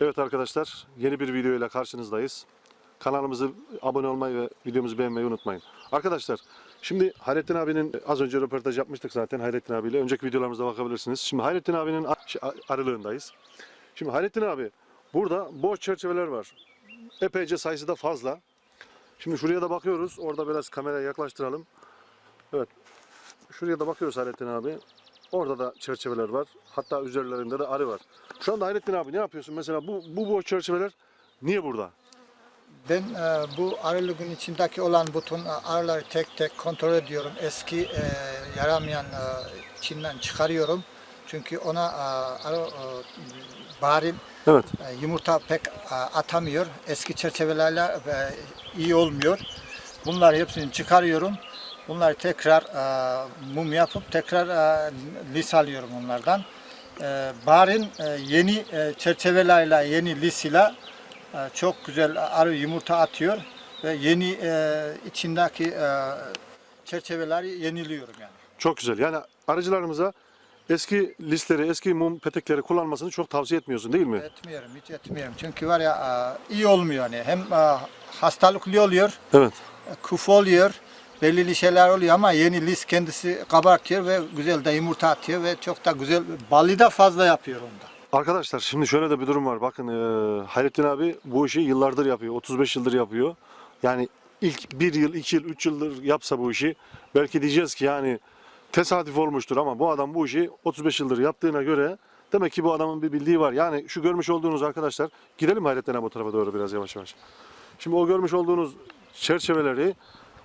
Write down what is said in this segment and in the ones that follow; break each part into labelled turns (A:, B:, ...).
A: Evet arkadaşlar, yeni bir video ile karşınızdayız. Kanalımızı abone olmayı ve videomuzu beğenmeyi unutmayın. Arkadaşlar, şimdi Hayrettin abinin az önce röportaj yapmıştık zaten Hayrettin abiyle. Önceki videolarımıza bakabilirsiniz. Şimdi Hayrettin abinin aralığındayız. Şimdi Hayrettin abi, burada boş çerçeveler var. Epeyce sayısı da fazla. Şimdi şuraya da bakıyoruz. Orada biraz kameraya yaklaştıralım. Evet. Şuraya da bakıyoruz Hayrettin abi. Orada da çerçeveler var. Hatta üzerlerinde de arı var. Şu anda Hayrettin abi ne yapıyorsun? Mesela bu bu boş çerçeveler niye burada?
B: Ben e, bu aralığın içindeki olan bütün e, arıları tek tek kontrol ediyorum. Eski e, yaramayan e, içinden çıkarıyorum. Çünkü ona e, arı e, bari
A: Evet.
B: e, yumurta pek e, atamıyor. Eski çerçevelerle e, iyi olmuyor. Bunları hepsini çıkarıyorum. Bunları tekrar e, mum yapıp tekrar e, lis alıyorum onlardan. E, Barin e, yeni e, çerçevelerle, yeni lis ile e, çok güzel arı yumurta atıyor ve yeni e, içindeki e, çerçeveleri yeniliyorum yani.
A: Çok güzel. Yani arıcılarımıza eski listleri, eski mum petekleri kullanmasını çok tavsiye etmiyorsun değil mi?
B: Etmiyorum, hiç etmiyorum. Çünkü var ya e, iyi olmuyor yani. Hem e, hastalıklı oluyor,
A: Evet.
B: kuf oluyor, belirli şeyler oluyor ama yeni lis kendisi kabartıyor ve güzel de yumurta atıyor ve çok da güzel balı da fazla yapıyor onda.
A: Arkadaşlar şimdi şöyle de bir durum var. Bakın e, Hayrettin abi bu işi yıllardır yapıyor. 35 yıldır yapıyor. Yani ilk bir yıl, iki yıl, üç yıldır yapsa bu işi belki diyeceğiz ki yani tesadüf olmuştur ama bu adam bu işi 35 yıldır yaptığına göre demek ki bu adamın bir bildiği var. Yani şu görmüş olduğunuz arkadaşlar gidelim Hayrettin abi bu tarafa doğru biraz yavaş yavaş. Şimdi o görmüş olduğunuz çerçeveleri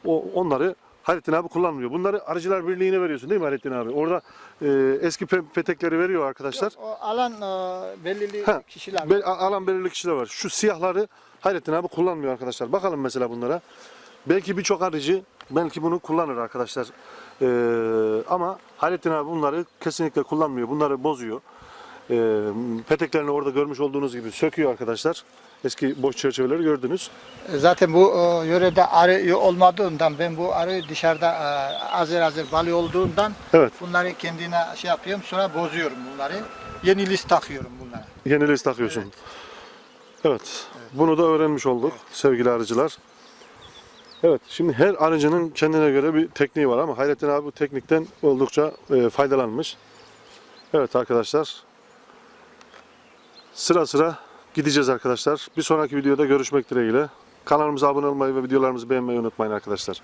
A: o onları Hayrettin abi kullanmıyor. Bunları Arıcılar Birliği'ne veriyorsun değil mi Hayrettin abi? Orada e, eski pe- petekleri veriyor arkadaşlar.
B: O alan e, belirli
A: Ha,
B: kişiler.
A: Be- a- alan belirli kişiler var. Şu siyahları Hayrettin abi kullanmıyor arkadaşlar. Bakalım mesela bunlara. Belki birçok arıcı belki bunu kullanır arkadaşlar. Ee, ama Hayrettin abi bunları kesinlikle kullanmıyor. Bunları bozuyor. Ee, peteklerini orada görmüş olduğunuz gibi söküyor arkadaşlar. Eski boş çerçeveleri gördünüz.
B: Zaten bu e, yörede arı olmadığından ben bu arı dışarıda e, azır azır balı olduğundan
A: Evet.
B: bunları kendine şey yapıyorum sonra bozuyorum bunları. Yeni list takıyorum bunlara.
A: Yeni list takıyorsun. Evet. Bunu da öğrenmiş olduk sevgili arıcılar. Evet. Şimdi her arıcının kendine göre bir tekniği var ama Hayrettin abi bu teknikten oldukça e, faydalanmış. Evet arkadaşlar. Sıra sıra gideceğiz arkadaşlar. Bir sonraki videoda görüşmek dileğiyle. Kanalımıza abone olmayı ve videolarımızı beğenmeyi unutmayın arkadaşlar.